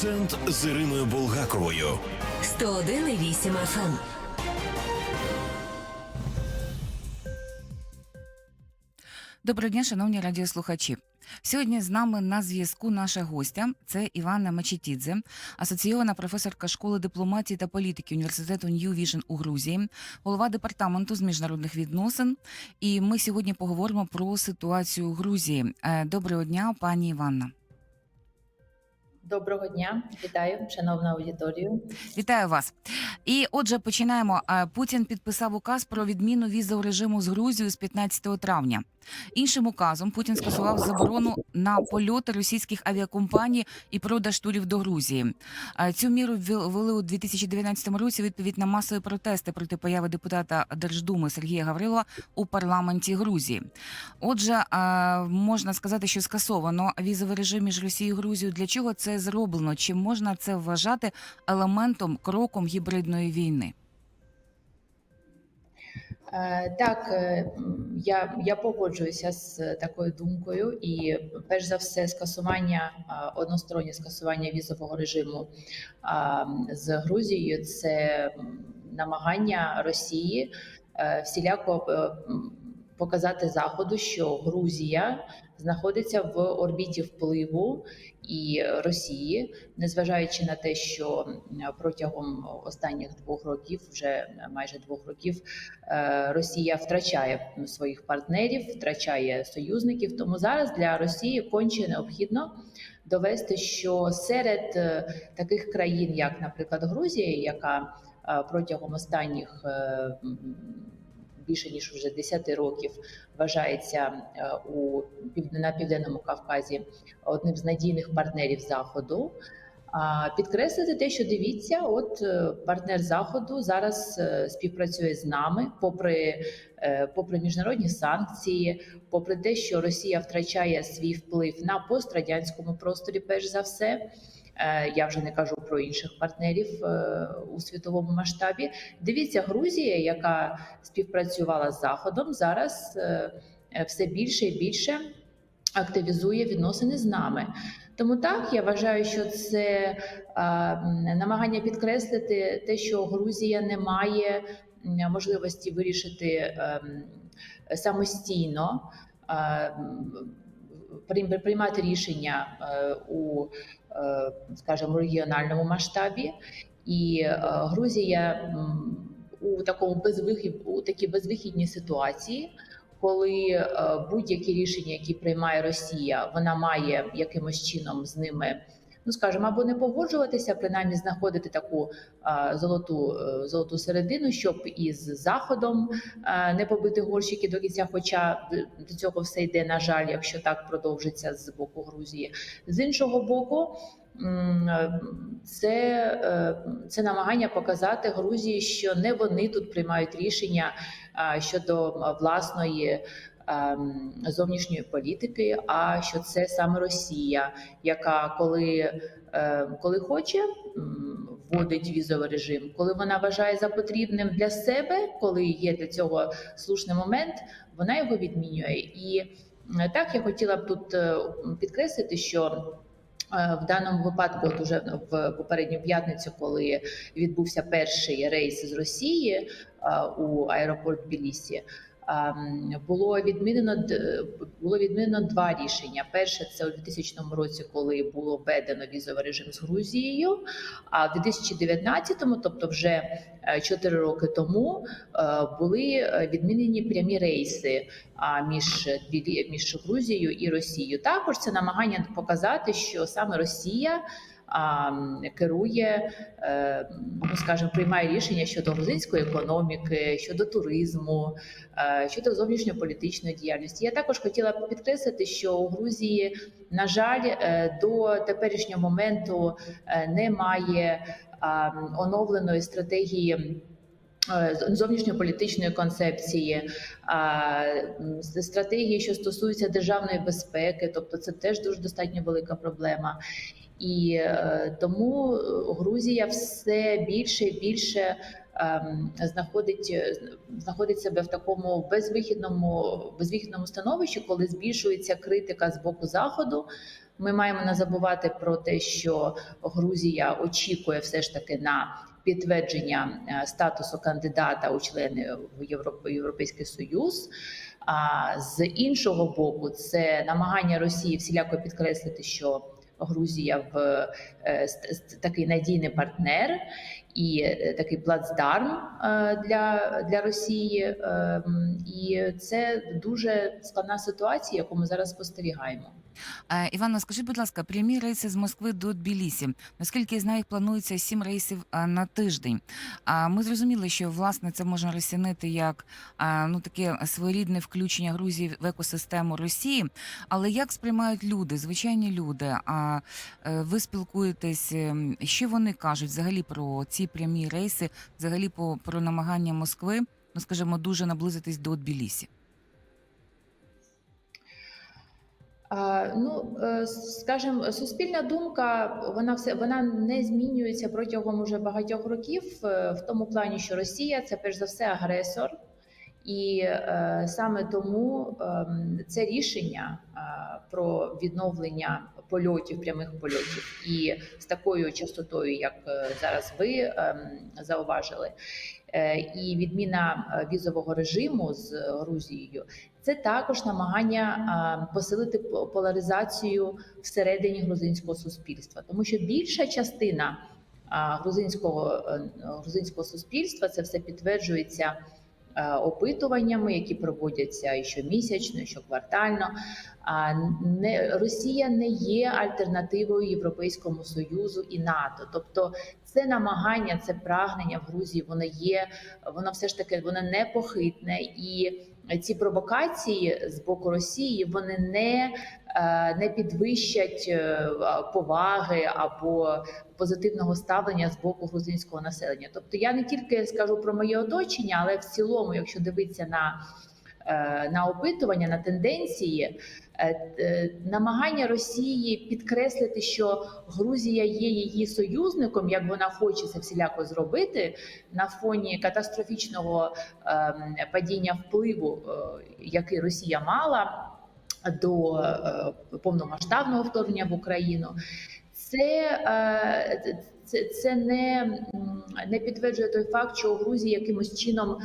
Акцент з Іриною Булгаковою. 101,8 FM. Доброго дня, шановні радіослухачі. Сьогодні з нами на зв'язку наша гостя це Іванна Мачетідзе, асоційована професорка школи дипломатії та політики університету New Vision у Грузії, голова департаменту з міжнародних відносин. І ми сьогодні поговоримо про ситуацію у Грузії. Е, Доброго дня, пані Іванна. Доброго дня, вітаю, шановна аудиторію. Вітаю вас. І отже, починаємо. Путін підписав указ про відміну візового режиму з Грузією з 15 травня. Іншим указом Путін скасував заборону на польоти російських авіакомпаній і продаж турів до Грузії. Цю міру ввел- ввели у 2019 році відповідь на масові протести проти появи депутата Держдуми Сергія Гаврилова у парламенті Грузії. Отже, можна сказати, що скасовано візовий режим між Росією і Грузією. Для чого це зроблено? Чи можна це вважати елементом кроком гібридної війни? Е, Так, е, я, я погоджуюся з такою думкою, і перш за все, скасування а, одностороннє скасування візового режиму з Грузією це намагання Росії е, всіляко е, показати Заходу, що Грузія знаходиться в орбіті впливу і Росії, незважаючи на те, що протягом останніх двох років, вже майже двох років, е, Росія втрачає своїх партнерів, втрачає союзників. Тому зараз для Росії конче необхідно довести, що серед е, таких країн, як, наприклад, Грузія, яка е, протягом останніх більше ніж вже 10 років вважається е, у на південному Кавказі одним з надійних партнерів заходу. А підкреслити те, що дивіться, от е, партнер заходу зараз е, співпрацює з нами, попри, попри міжнародні санкції, попри те, що Росія втрачає свій вплив на пострадянському просторі, перш за все. Е, Я вже не кажу про інших партнерів е, у світовому масштабі. Дивіться, Грузія, яка співпрацювала з Заходом, зараз е, все більше і більше активізує відносини з нами. Тому так я вважаю, що це намагання підкреслити те, що Грузія не має можливості вирішити самостійно. приймати рішення у, скажімо, регіональному масштабі, і е, Грузія у такому безвихід, у такій безвихідній ситуації, коли е, будь-які рішення, які приймає Росія, вона має якимось чином з ними. Ну, скажімо, або не погоджуватися, принаймні знаходити таку а, золоту е, золоту середину, щоб із заходом а, не побити горщики до кінця. Хоча до цього все йде, на жаль, якщо так продовжиться з боку Грузії. З іншого боку, е, це, е, це намагання показати Грузії, що не вони тут приймають рішення щодо власної. Ем, Зовнішньої політики, а що це саме Росія, яка коли, е, коли хоче вводить візовий режим, коли вона вважає за потрібним для себе, коли є для цього слушний момент, вона його відмінює. І е, так я хотіла б тут е, підкреслити, що. е, В даному випадку, от уже в попередню п'ятницю, коли відбувся перший рейс з Росії у аеропорт Білісі, ем, було відмінено було відмінено два рішення. Перше це у 2000 році, коли було введено візовий режим з Грузією. А в 2019-му, тобто вже 4 роки тому, е, були е, відмінені прямі рейси між між Грузією і Росією. Також це намагання показати, що саме Росія. А, Керує, е, ну скажімо, приймає рішення щодо грузинської економіки, щодо туризму, е, щодо зовнішньополітичної діяльності. Я також хотіла підкреслити, що у Грузії, на жаль, е, до теперішнього моменту немає оновленої стратегії. Е, Зовнішньополітичної концепції, а, стратегії, що стосуються державної безпеки, тобто це теж дуже достатньо велика проблема. І е, тому е, Грузія все більше і більше ем, знаходить, е, знаходить себе в такому безвихідному, безвихідному становищі, коли збільшується критика з боку заходу Ми маємо не забувати про те, що Грузія очікує все ж таки на підтвердження е, статусу кандидата у члени в Європ- Європейський Союз. А з іншого боку, це намагання Росії всіляко підкреслити, що Грузія в е, такий надійний партнер і е, такий плацдарм для, для Росії. Е, І це дуже складна ситуація, яку ми зараз спостерігаємо. Е, Іванна, скажіть, будь ласка, прямі рейси з Москви до Тбілісі. Наскільки я знаю, їх планується сім рейсів е, на тиждень. А ми зрозуміли, що власне це можна розцінити як е, ну таке своєрідне включення Грузії в екосистему Росії. Але як сприймають люди, звичайні люди? А ви спілкуєтесь, що вони кажуть взагалі про ці прямі рейси, взагалі по про намагання Москви, ну скажімо, дуже наблизитись до Тбілісі? Ну, е, скажімо, суспільна думка вона все вона не змінюється протягом уже багатьох років, е, в тому плані, що Росія це перш за все агресор, і е, саме тому ем, це рішення про відновлення польотів, прямих польотів, і з такою частотою, як зараз ви ем, зауважили, і відміна е, візового режиму з Грузією. Це також намагання посилити по- поляризацію всередині грузинського суспільства, тому що більша частина грузинського е, грузинського суспільства це все підтверджується е, опитуваннями, які проводяться і щомісячно, і щоквартально. Не Росія не є альтернативою Європейському Союзу і НАТО. Тобто, це намагання, це прагнення в Грузії, воно є, воно все ж таки воно непохитне і ці провокації з боку Росії вони не, е, не підвищать е, поваги або позитивного ставлення з боку грузинського населення. Тобто я не тільки скажу про моє оточення, але в цілому, якщо дивитися на, е, на опитування, на тенденції. Е, е, Намагання Росії підкреслити, що Грузія є її союзником, як вона хоче це всіляко зробити на фоні катастрофічного ем, падіння впливу, е, який Росія мала до повномасштабного вторгнення в Україну. Це, це, це не, не підтверджує той факт, що у Грузії якимось чином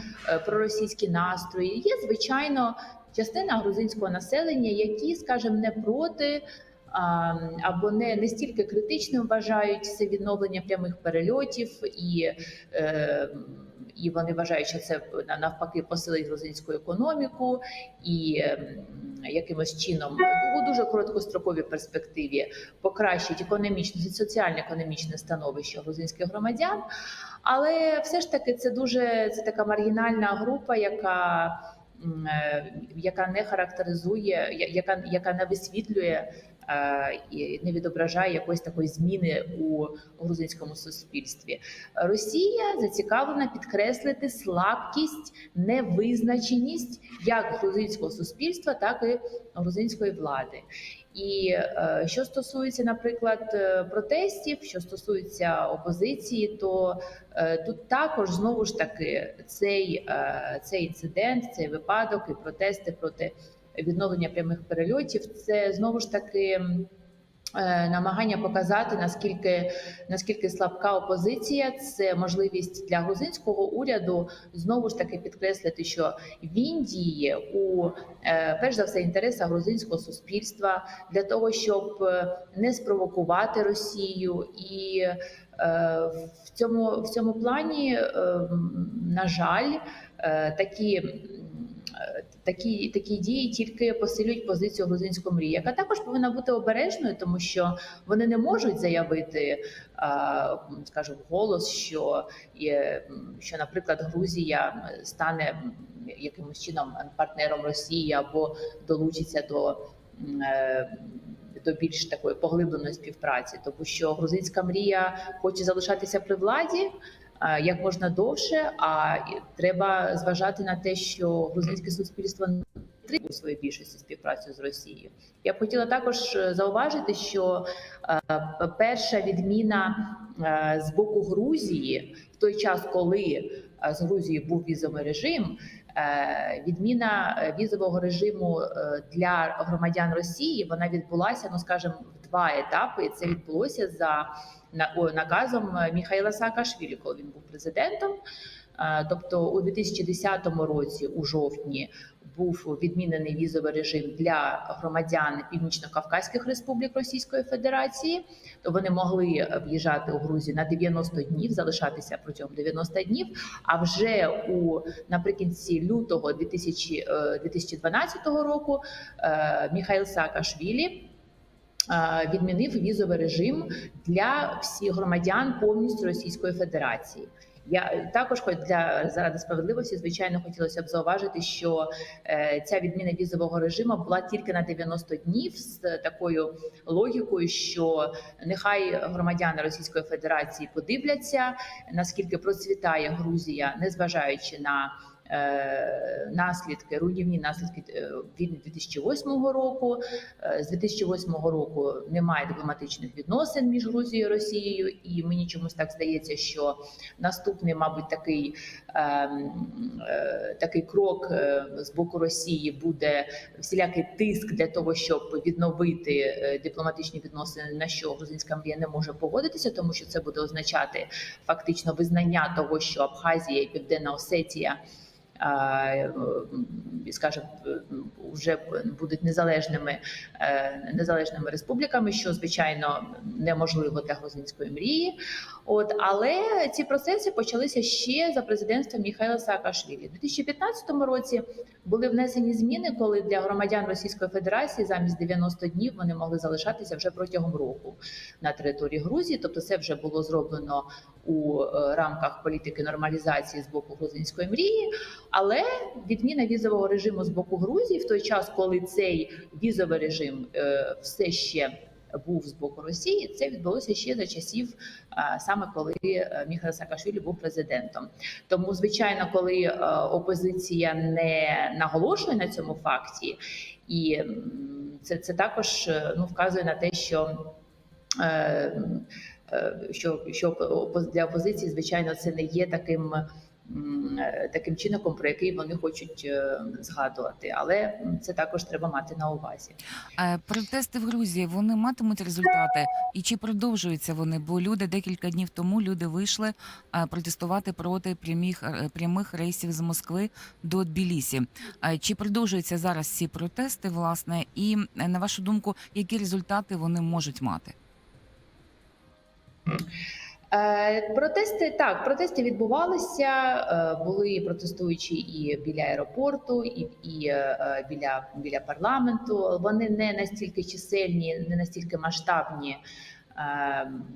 проросійські настрої. Є звичайно частина грузинського населення, які, скажімо, не проти. Або не, не стільки критичним вважають це відновлення прямих перельотів, і, е, і вони вважають, що це навпаки посилить грузинську економіку, і ем, якимось чином у дуже короткостроковій перспективі покращить економічне соціально-економічне становище грузинських громадян. Але все ж таки це дуже це така маргінальна група, яка яка не характеризує, яка, яка не висвітлює е, і не відображає якоїсь такої зміни у грузинському суспільстві. Росія зацікавлена підкреслити слабкість, невизначеність як грузинського суспільства, так і грузинської влади. І е, що стосується, наприклад, е, протестів, що стосується опозиції, то е, тут також знову ж таки цей, е, цей інцидент, цей випадок і протести проти відновлення прямих перельотів, це знову ж таки. е, Намагання показати наскільки наскільки слабка опозиція, це можливість для грузинського уряду знову ж таки підкреслити, що він діє у е, перш за все інтересах грузинського суспільства для того, щоб е, не спровокувати Росію, і е, в цьому в цьому плані, е, на жаль, е, такі. е, Такі такі дії тільки посилюють позицію грузинської мрії, яка також повинна бути обережною, тому що вони не можуть заявити, а, скажімо, голос, що що, наприклад, Грузія стане якимось чином партнером Росії або долучиться до. Е, До більш такої поглибленої співпраці, тому що грузинська мрія хоче залишатися при владі як можна довше. А треба зважати на те, що грузинське суспільство не у своїй більшості співпрацю з Росією. Я б хотіла також е, зауважити, що е, перша відміна е, з боку Грузії в той час, коли е, з Грузією був візовий режим, Е, Відміна е, візового режиму е, для громадян Росії вона відбулася, ну скажімо, в два етапи. І це відбулося за наказом е, Міхайла Саакашвілі, коли він був президентом. Е, Тобто у 2010 році, у жовтні, був відмінений візовий режим для громадян північно-кавказьких республік Російської Федерації. То вони могли в'їжджати у Грузію на 90 днів, залишатися протягом 90 днів. А вже у наприкінці лютого 2000, е, 2012 року е, Міхайл Саакашвілі відмінив візовий режим для всіх громадян повністю Російської Федерації. Я також хоч для заради справедливості, звичайно, хотілося б зауважити, що е, ця відміна візового режиму була тільки на 90 днів з такою логікою, що нехай громадяни Російської Федерації подивляться, наскільки процвітає Грузія, незважаючи на наслідки, руйнівні наслідки е, війни 2008 року. Е, З 2008 року немає дипломатичних відносин між Грузією і Росією, і мені чомусь так здається, що наступний, мабуть, такий, е, такий крок е, з боку Росії буде всілякий тиск для того, щоб відновити е, дипломатичні відносини, на що грузинська мрія не може погодитися, тому що це буде означати фактично визнання того, що Абхазія і Південна Осетія. Е, скажімо, вже будуть незалежними е, незалежними республіками, що звичайно неможливо для грузинської мрії. От але ці процеси почалися ще за президентства Міхайла Саакашвілі. У 2015 році були внесені зміни, коли для громадян Російської Федерації замість 90 днів вони могли залишатися вже протягом року на території Грузії. Тобто, це вже було зроблено у е, рамках політики нормалізації з боку грузинської мрії. Але відміна візового режиму з боку Грузії в той час, коли цей візовий режим е, все ще був з боку Росії, це відбулося ще за часів е, саме коли Міхайл Саакашвілі був президентом. Тому, звичайно, коли опозиція не наголошує на цьому факті, і це, це також ну, вказує на те, що. Е, Що, що для опозиції, звичайно, це не є таким е, таким чинником, про який вони хочуть е, згадувати, але це також треба мати на увазі. Протести в Грузії вони матимуть результати, і чи продовжуються вони? Бо люди декілька днів тому люди вийшли протестувати проти прямих прямих рейсів з Москви до Тбілісі. Чи продовжуються зараз ці протести, власне, і на вашу думку, які результати вони можуть мати? Е, Протести так, протести відбувалися. е, Були протестуючі і біля аеропорту, і, і е, біля, біля парламенту. Вони не настільки чисельні, не настільки масштабні,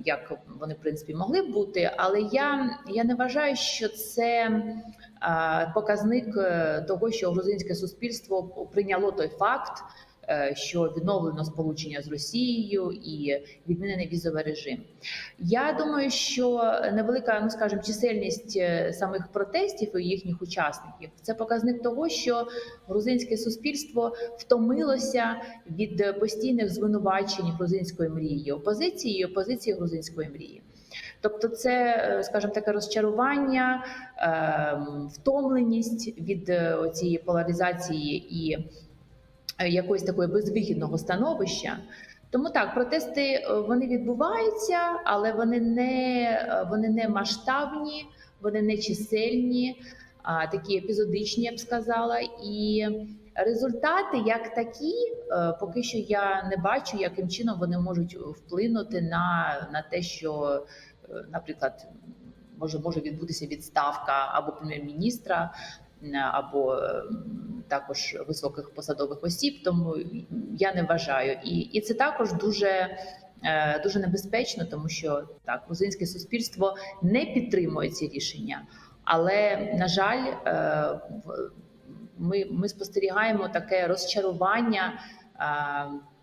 як вони в принципі могли б бути. Але я, я не вважаю, що це показник того, що грузинське суспільство прийняло той факт. Е, Що відновлено сполучення з Росією і відмінений візовий режим. Я думаю, що невелика, ну скажімо, чисельність е, самих протестів і їхніх учасників це показник того, що грузинське суспільство втомилося від постійних звинувачень грузинської мрії, опозиції і опозиції грузинської мрії. Тобто, це, е, скажімо, таке розчарування, ем, втомленість від цієї поляризації і е, якогось такого безвигідного становища. Тому так, протести е, вони відбуваються, але вони не е, вони не масштабні, вони не чисельні, а такі епізодичні, я б сказала. І результати, як такі, поки що я не бачу, яким чином вони можуть вплинути на, на те, що, наприклад, може може відбутися відставка або прем'єр-міністра, або також високих посадових осіб. Тому я не вважаю, і, і це також дуже. е, Дуже небезпечно, тому що так грузинське суспільство не підтримує ці рішення, але на жаль, е, ми, ми спостерігаємо таке розчарування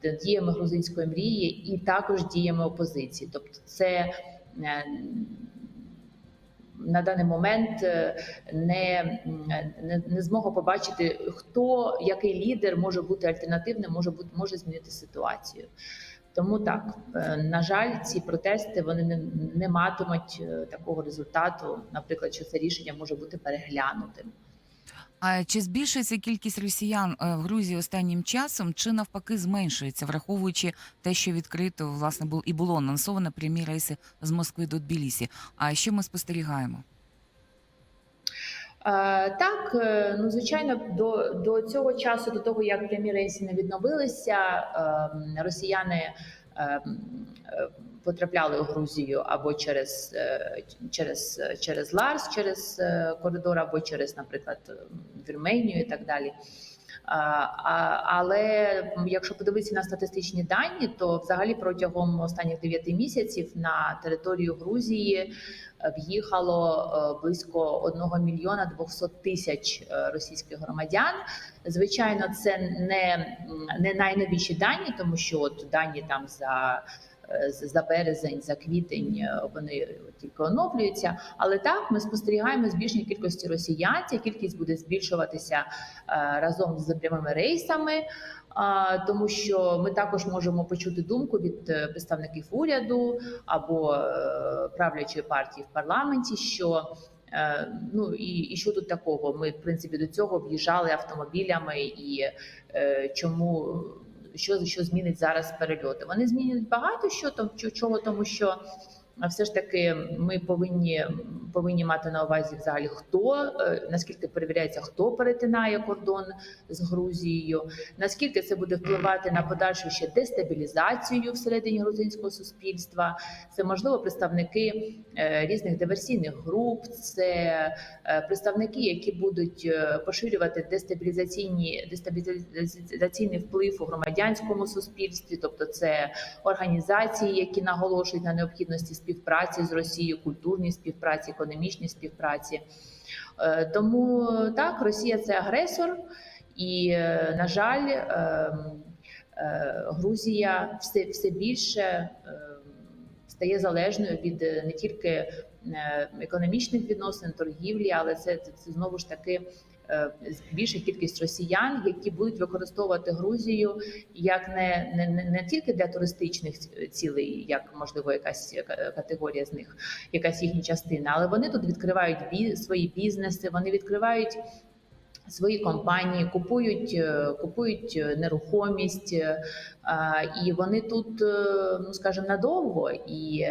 е, діями грузинської мрії і також діями опозиції. Тобто, це на даний момент е, не, не, не змогу побачити, хто який лідер може бути альтернативним, може бути може змінити ситуацію. Тому так е, на жаль, ці протести вони не, не матимуть е, такого результату. Наприклад, що це рішення може бути переглянутим. А чи збільшується кількість росіян е, в Грузії останнім часом, чи навпаки зменшується, враховуючи те, що відкрито власне бул і було анонсовано прямі рейси з Москви до Тбілісі? А що ми спостерігаємо? Е, Так, е, ну звичайно, до, до цього часу, до того як прямі рейси не відновилися, е, росіяни е, е, потрапляли у Грузію або через, е, через, через Ларс, через е, коридор, або через, наприклад, Вірменію і так далі. А, Але якщо подивитися на статистичні дані, то взагалі протягом останніх 9 місяців на територію Грузії е, в'їхало близько 1 мільйона 200 тисяч російських громадян. Звичайно, це не, не найновіші дані, тому що от дані там за. Е, За березень, за квітень е, вони тільки оновлюються. Але так ми спостерігаємо збільшення кількості росіян. Ця кількість буде збільшуватися е, разом з прямими рейсами. Тому що ми також можемо почути думку від е, представників уряду або е, правлячої партії в парламенті, що е, ну і, і що тут такого? Ми в принципі до цього в'їжджали автомобілями, і е, чому що, що змінить зараз перельоти? Вони змінять багато що там чо- чого, тому що все ж таки ми повинні повинні мати на увазі взагалі хто е, наскільки перевіряється, хто перетинає кордон з Грузією, наскільки це буде впливати на подальшу ще дестабілізацію всередині грузинського суспільства. Це можливо представники е, різних диверсійних груп, це е, представники, які будуть поширювати дестабілізаційні дестабілізаційний вплив у громадянському суспільстві, тобто це організації, які наголошують на необхідності співпраці з Росією, культурній співпраці, економічній співпраці. Е, Тому так, Росія це агресор, і е, на жаль, е, е, Грузія все, все більше е, стає залежною від не тільки економічних відносин, торгівлі, але це, це, це знову ж таки. Е, Більша кількість росіян, які будуть використовувати Грузію як не, не, не, тільки для туристичних цілей, як можливо якась ка- категорія з них, якась їхня частина, але вони тут відкривають бі, свої бізнеси, вони відкривають свої компанії, купують, е, купують е, нерухомість, е, і вони тут, е, ну скажімо, надовго. І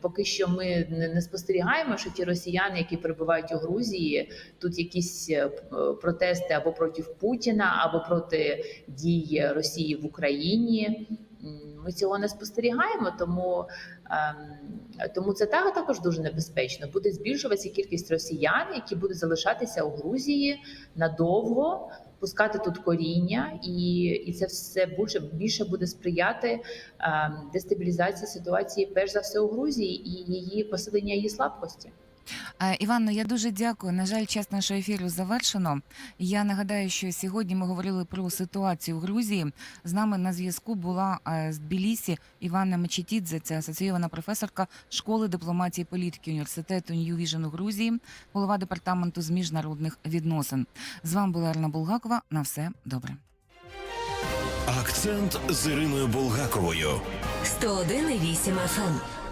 поки що ми не спостерігаємо, що ті росіяни, які перебувають у Грузії, тут якісь е, протести або проти Путіна, або проти дій Росії в Україні. Ми цього не спостерігаємо, тому, тому це також дуже небезпечно. Буде збільшуватися кількість росіян, які будуть залишатися у Грузії надовго, пускати тут коріння, і, і це все більше, більше буде сприяти ем, дестабілізації ситуації, перш за все у Грузії, і її посилення її слабкості. Е, Іванно, я дуже дякую. На жаль, час нашого ефіру завершено. Я нагадаю, що сьогодні ми говорили про ситуацію в Грузії. З нами на зв'язку була е, з Тбілісі Іванна Мечетідзе, це асоційована професорка школи дипломатії і політики університету New Vision у Грузії, голова департаменту з міжнародних відносин. З вами була Арна Булгакова. На все добре. Акцент з Іриною Булгаковою. 101,8 FM.